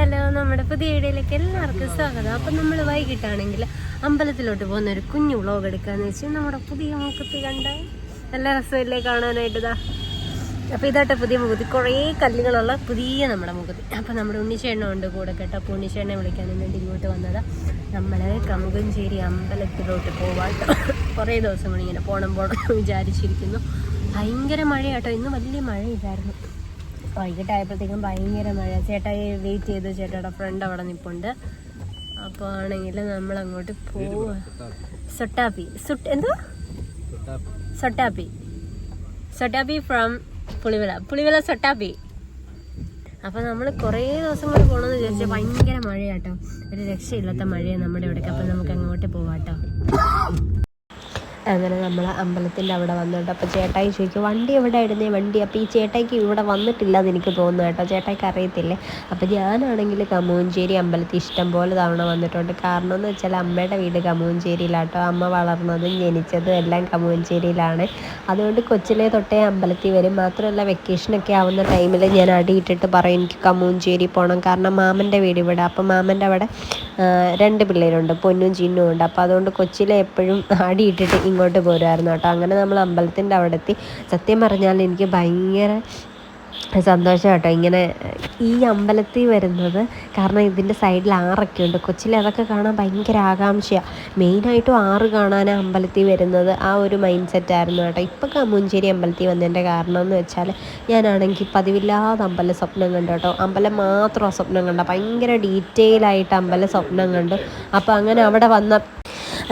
Hello നമ്മുടെ പുതിയ വീഡിയോയിലേക്ക് എല്ലാവർക്കും സ്വാഗതം. അപ്പം നമ്മൾ വൈകിട്ടാണെങ്കിൽ അമ്പലത്തിലോട്ട് പോകുന്ന ഒരു കുഞ്ഞു വ്ളോഗ് എടുക്കാന്ന് വെച്ച് നമ്മുടെ പുതിയ മുഖത്ത് കണ്ട നല്ല രസമല്ലേ കാണാനായിട്ട് ഇതാ അപ്പോൾ ഇതാട്ടെ പുതിയ മുഖത്ത് കുറേ കല്ലുകളുള്ള പുതിയ നമ്മുടെ മുഖത്ത് അപ്പം നമ്മുടെ ഉണ്ണിച്ചേണ്ണ ഉണ്ട് കൂടെ കേട്ടോ. അപ്പോൾ ഉണ്ണിച്ചേട്ടനെ വിളിക്കാൻ വേണ്ടി ഇങ്ങോട്ട് വന്നതാ. നമ്മൾ കമുകഞ്ചേരി അമ്പലത്തിലോട്ട് പോവാട്ടോ കുറേ ദിവസം ഇങ്ങനെ പോണം എന്ന് വിചാരിച്ചിരിക്കുന്നു. ഭയങ്കര മഴയാട്ടോ. ഇന്ന് വലിയ മഴ മഴയില്ലായിരുന്നു. വൈകിട്ടായപ്പോഴത്തേക്കും ഭയങ്കര മഴ ചേട്ടായി വെയിറ്റ് ചെയ്ത് ചേട്ടയുടെ ഫ്രണ്ട് അവിടെ നിൽപ്പുണ്ട് അപ്പോൾ ആണെങ്കിൽ നമ്മൾ അങ്ങോട്ട് പോവുക സൊട്ടാപ്പി. സുട്ട് എന്തോ? സൊട്ടാപ്പി. സൊട്ടാപ്പി ഫ്രം പുളിവില. പുളിവില സൊട്ടാപ്പി. അപ്പോൾ നമ്മൾ കുറേ ദിവസം കൂടെ പോകണമെന്ന് വിചാരിച്ചാൽ ഭയങ്കര മഴയാട്ടോ. ഒരു രക്ഷയില്ലാത്ത മഴയാണ് നമ്മുടെ ഇവിടേക്ക്. അപ്പോൾ നമുക്ക് അങ്ങോട്ട് പോവാട്ടോ. അങ്ങനെ നമ്മൾ അമ്പലത്തിന്റെ അവിടെ വന്നിട്ട് അപ്പോൾ ചേട്ടായി ചോദിക്കും വണ്ടി എവിടെ ഇടുന്നേ വണ്ടി. അപ്പോൾ ഈ ചേട്ടായിക്ക് ഇവിടെ വന്നിട്ടില്ല എന്ന് എനിക്ക് തോന്നുന്നു കേട്ടോ. ചേട്ടായിക്ക് അറിയത്തില്ലേ? അപ്പോൾ ഞാനാണെങ്കിൽ കമൂഞ്ചേരി അമ്പലത്തിൽ ഇഷ്ടം പോലെ തവണ വന്നിട്ടുണ്ട്. കാരണം എന്ന് വെച്ചാൽ അമ്മയുടെ വീട് കമൂഞ്ചേരിയിലാട്ടോ അമ്മ വളർന്നതും ജനിച്ചതും എല്ലാം കമൂഞ്ചേരിയിലാണ് അതുകൊണ്ട് കൊച്ചിലെ തൊട്ടേ അമ്പലത്തിൽ വരും. മാത്രമല്ല വെക്കേഷനൊക്കെ ആവുന്ന ടൈമിൽ ഞാൻ അടിയിട്ടിട്ട് പറയും എനിക്ക് കമൂഞ്ചേരി പോകണം കാരണം മാമന്റെ വീട് ഇവിടെ. അപ്പോൾ മാമന്റെ അവിടെ രണ്ട് പിള്ളേരുണ്ട്. പൊന്നും ചിന്നും ഉണ്ട്. അപ്പോൾ അതുകൊണ്ട് കൊച്ചിലെ എപ്പോഴും അടിയിട്ടിട്ട് ഇങ്ങോട്ട് പോരുമായിരുന്നു കേട്ടോ. അങ്ങനെ നമ്മൾ അമ്പലത്തിന്റെ അവിടെ എത്തി. സത്യം പറഞ്ഞാൽ എനിക്ക് ഭയങ്കര സന്തോഷം കേട്ടോ. ഇങ്ങനെ ഈ അമ്പലത്തിൽ വരുന്നത് കാരണം ഇതിന്റെ സൈഡിൽ ആറൊക്കെ ഉണ്ട് കൊച്ചിലെ അതൊക്കെ കാണാൻ ഭയങ്കര ആകാംക്ഷയാണ് മെയിനായിട്ടും ആറ് കാണാനാണ് അമ്പലത്തിൽ വരുന്നത്. ആ ഒരു മൈൻഡ് സെറ്റ് ആയിരുന്നു കേട്ടോ. ഇപ്പോൾ കമ്മുഞ്ചേരി അമ്പലത്തിൽ വന്നതിന്റെ കാരണം എന്ന് വെച്ചാൽ ഞാനാണെങ്കിൽ പതിവില്ലാതെ അമ്പല സ്വപ്നം കണ്ടു കേട്ടോ. അമ്പലം മാത്രം സ്വപ്നം കണ്ട. ഭയങ്കര ഡീറ്റെയിൽ ആയിട്ട് അമ്പല സ്വപ്നം കണ്ടു. അപ്പോൾ അങ്ങനെ അവിടെ വന്ന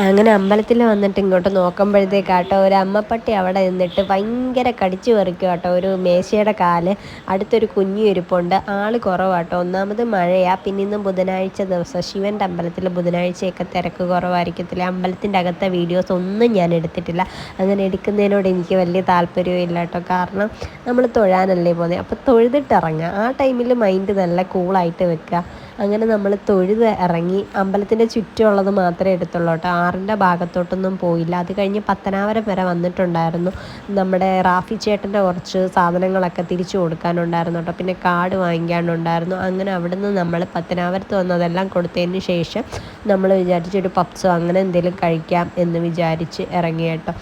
അങ്ങനെ അമ്പലത്തിൽ വന്നിട്ട് ഇങ്ങോട്ട് നോക്കുമ്പോഴത്തേക്കാട്ടോ ഒരു അമ്മപ്പട്ടി അവിടെ നിന്നിട്ട് ഭയങ്കര കടിച്ചു പറിക്കും കേട്ടോ ഒരു മേശയുടെ കാൽ അടുത്തൊരു കുഞ്ഞു ഇരിപ്പുണ്ട് ആൾ കുറവാട്ടോ. ഒന്നാമത് മഴയാ പിന്നെ ഇന്ന് ബുധനാഴ്ച ദിവസം ശിവന്റെ അമ്പലത്തിൽ ബുധനാഴ്ചയൊക്കെ തിരക്ക് കുറവായിരിക്കത്തില്ല. അമ്പലത്തിന്റെ അകത്തെ വീഡിയോസ് ഒന്നും ഞാൻ എടുത്തിട്ടില്ല. അങ്ങനെ എടുക്കുന്നതിനോട് എനിക്ക് വലിയ താല്പര്യവും ഇല്ല കേട്ടോ കാരണം നമ്മൾ തൊഴാനല്ലേ പോകുന്നത് അപ്പോൾ തൊഴുതിട്ടിറങ്ങുക ആ ടൈമിൽ മൈൻഡ് നല്ല കൂളായിട്ട് വെക്കുക. അങ്ങനെ നമ്മൾ തൊഴുത് ഇറങ്ങി അമ്പലത്തിന്റെ ചുറ്റുമുള്ളത് മാത്രമേ എടുത്തുള്ളൂ കേട്ടോ. ആറിന്റെ ഭാഗത്തോട്ടൊന്നും പോയില്ല. അത് കഴിഞ്ഞ് പത്തനാപുരം വരെ വന്നിട്ടുണ്ടായിരുന്നു. നമ്മുടെ റാഫി ചേട്ടന്റെ കുറച്ച് സാധനങ്ങളൊക്കെ തിരിച്ചു കൊടുക്കാനുണ്ടായിരുന്നു കേട്ടോ. പിന്നെ കാർഡ് വാങ്ങിക്കാനുണ്ടായിരുന്നു. അങ്ങനെ അവിടുന്ന് നമ്മൾ പത്തനാപുരത്ത് വന്നതെല്ലാം കൊടുത്തതിന് ശേഷം നമ്മൾ വിചാരിച്ചൊരു പപ്സോ അങ്ങനെ എന്തെങ്കിലും കഴിക്കാം എന്ന് വിചാരിച്ച് ഇറങ്ങി കേട്ടോ.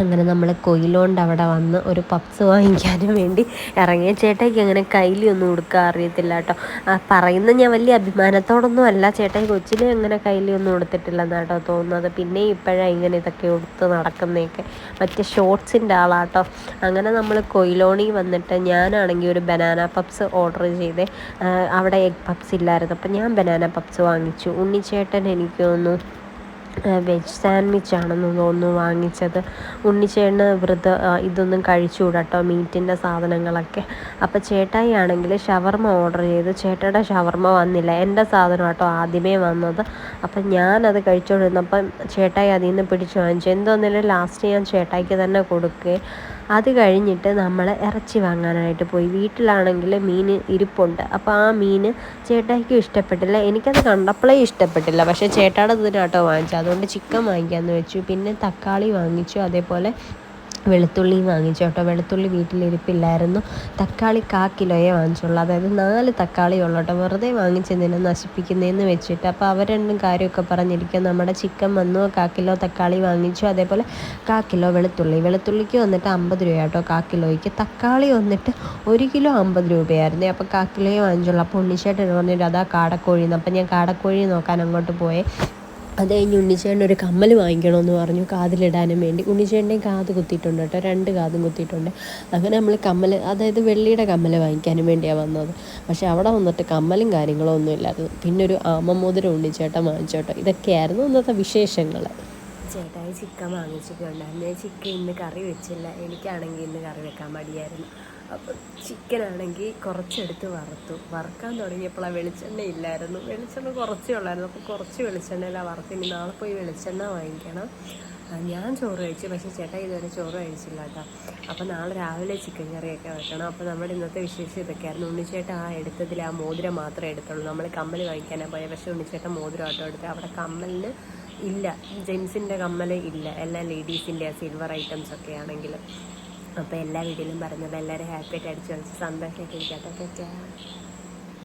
അങ്ങനെ നമ്മൾ കൊയിലോണ്ട് അവിടെ വന്ന് ഒരു പപ്സ് വാങ്ങിക്കാനും വേണ്ടി ഇറങ്ങിയ ചേട്ടായിക്ക് അങ്ങനെ കയ്യിലൊന്നും കൊടുക്കാൻ അറിയത്തില്ല കേട്ടോ. പറയുന്ന ഞാൻ വലിയ അഭിമാനത്തോടൊന്നും അല്ല. ചേട്ടായി കൊച്ചിലെ അങ്ങനെ കയ്യിലൊന്നും കൊടുത്തിട്ടില്ലെന്ന് കേട്ടോ തോന്നുന്നത്. പിന്നെ ഇപ്പോഴാണ് ഇങ്ങനെ ഇതൊക്കെ കൊടുത്ത് നടക്കുന്നതൊക്കെ. മറ്റേ ഷോർട്സിന്റെ ആളാട്ടോ. അങ്ങനെ നമ്മൾ കൊയിലോണി വന്നിട്ട് ഞാനാണെങ്കിൽ ഒരു ബനാന പപ്സ് ഓർഡർ ചെയ്തേ. അവിടെ എഗ് പപ്സ് ഇല്ലായിരുന്നു. അപ്പം ഞാൻ ബനാന പപ്സ് വാങ്ങിച്ചു. ഉണ്ണിച്ചേട്ടൻ എനിക്ക് തോന്നുന്നു വെജ് സാൻഡ്വിച്ച് ആണെന്ന് തോന്നുന്നു വാങ്ങിച്ചത്. ഉണ്ണിച്ചേട്ടന് വ്രത ഇതൊന്നും കഴിച്ചുകൂടാ കേട്ടോ മീറ്റിന്റെ സാധനങ്ങളൊക്കെ. അപ്പോൾ ചേട്ടായി ആണെങ്കിൽ ഷവർമ ഓർഡർ ചെയ്തു. ചേട്ടയുടെ ഷവർമ വന്നില്ല. എന്റെ സാധനം കേട്ടോ ആദ്യമേ വന്നത്. അപ്പം ഞാനത് കഴിച്ചുകൊണ്ടിരുന്നപ്പം ചേട്ടായി അതിൽ നിന്ന് പിടിച്ചു വാങ്ങിച്ചു. എന്തോന്നില്ല ലാസ്റ്റ് ഞാൻ ചേട്ടായിക്ക് തന്നെ കൊടുക്കുകയും അത് കഴിഞ്ഞിട്ട് നമ്മൾ ഇറച്ചി വാങ്ങാനായിട്ട് പോയി. വീട്ടിലാണെങ്കിൽ മീൻ ഇരിപ്പുണ്ട്. അപ്പോൾ ആ മീൻ ചേട്ടായിക്കും ഇഷ്ടപ്പെട്ടില്ല. എനിക്കത് കണ്ടപ്പോഴേ ഇഷ്ടപ്പെട്ടില്ല. പക്ഷേ ചേട്ടായുടെ ഇതിനാട്ടോ വാങ്ങിച്ചത്. അതുകൊണ്ട് ചിക്കൻ വാങ്ങിക്കാമെന്ന് വെച്ചു. പിന്നെ തക്കാളി വാങ്ങിച്ചു. അതേപോലെ വെളുത്തുള്ളിയും വാങ്ങിച്ചു കേട്ടോ. വെളുത്തുള്ളി വീട്ടിലിരിപ്പില്ലായിരുന്നു തക്കാളി കാ കിലോയെ വാങ്ങിച്ചുള്ളൂ. അതായത് നാല് തക്കാളി ഉള്ളൂ കേട്ടോ. വെറുതെ വാങ്ങിച്ചതിനെ നശിപ്പിക്കുന്നതെന്ന് വെച്ചിട്ട് അപ്പോൾ അവർ കാര്യമൊക്കെ പറഞ്ഞിരിക്കും നമ്മുടെ ചിക്കൻ വന്നു കാ കിലോ തക്കാളി വാങ്ങിച്ചു. അതേപോലെ കാ കിലോ വെളുത്തുള്ളി. വെളുത്തുള്ളിക്ക് വന്നിട്ട് അമ്പത് രൂപ കേട്ടോ കാ കിലോയ്ക്ക്. തക്കാളി വന്നിട്ട് ഒരു കിലോ അമ്പത് രൂപയായിരുന്നു. അപ്പോൾ കാ കിലോയെ വാങ്ങിച്ചുള്ളൂ. അപ്പോൾ ഉണ്ണിച്ചേട്ടൻ പറഞ്ഞിട്ട് അതാ കാടക്കോഴിന്ന് അപ്പോൾ ഞാൻ കാടക്കോഴി നോക്കാൻ അങ്ങോട്ട് പോയേ. അത് കഴിഞ്ഞ് ഉണ്ണിച്ചേട്ടൻ ഒരു കമ്മൽ വാങ്ങിക്കണമെന്ന് പറഞ്ഞു കാതിലിടാനും വേണ്ടി. ഉണ്ണിച്ചേട്ടന്റെയും കാത് കുത്തിയിട്ടുണ്ട് കേട്ടോ രണ്ട് കാതും കുത്തിയിട്ടുണ്ട്. അങ്ങനെ നമ്മൾ കമ്മൽ അതായത് വെള്ളിയുടെ കമ്മൽ വാങ്ങിക്കാനും വേണ്ടിയാണ് വന്നത്. പക്ഷേ അവിടെ വന്നിട്ട് കമ്മലും കാര്യങ്ങളോ ഒന്നും ഇല്ലായിരുന്നു പിന്നെ ഒരു ആമമോതിരം ഉണ്ണിച്ചേട്ടൻ വാങ്ങിച്ചു കേട്ടോ. ഇതൊക്കെയായിരുന്നു ഇന്നത്തെ വിശേഷങ്ങൾ ചേട്ടായി ചിക്കൻ വാങ്ങിച്ചിട്ടുണ്ടായിരുന്നു ചിക്കൻ ഇന്ന് കറി വെച്ചില്ല. എനിക്കാണെങ്കിൽ ഇന്ന് കറി വെക്കാൻ മടിയായിരുന്നു. അപ്പം ചിക്കനാണെങ്കിൽ കുറച്ചെടുത്ത് വറുത്തു. വറുക്കാൻ തുടങ്ങിയപ്പോൾ ആ വെളിച്ചെണ്ണ ഇല്ലായിരുന്നു. വെളിച്ചെണ്ണ കുറച്ചേ ഉള്ളായിരുന്നു. അപ്പോൾ കുറച്ച് വെളിച്ചെണ്ണയിലാണ് വറുത്ത് ഇനി നാളെ പോയി വെളിച്ചെണ്ണ വാങ്ങിക്കണം. ഞാൻ ചോറ് കഴിച്ചു. പക്ഷേ ചേട്ടാ ഇതുവരെ ചോറ് കഴിച്ചില്ല കേട്ടോ. അപ്പോൾ നാളെ രാവിലെ ചിക്കൻ കറിയൊക്കെ വെക്കണം. അപ്പോൾ നമ്മുടെ ഇന്നത്തെ വിശേഷം ഇതൊക്കെയായിരുന്നു. ഉണ്ണിച്ചേട്ടൻ ആ എടുത്തതിൽ ആ മോതിരം മാത്രമേ എടുത്തുള്ളൂ. നമ്മൾ കമ്മൽ വാങ്ങിക്കാനാണ് പോയത് പക്ഷേ ഉണ്ണിച്ചേട്ടൻ മോതിരം ആട്ടോ എടുത്ത് അവിടെ കമ്മലിന് ഇല്ല. ജെൻസിന്റെ കമ്മൽ ഇല്ല. എല്ലാ ലേഡീസിന്റെ സിൽവർ ഐറ്റംസ് ഒക്കെ ആണെങ്കിൽ അപ്പോൾ എല്ലാ വീട്ടിലും പറഞ്ഞത് എല്ലാവരും ഹാപ്പി ആയിട്ട് അടിച്ചു കളിച്ച് സന്തോഷമായിട്ട് ഇരിക്കാത്ത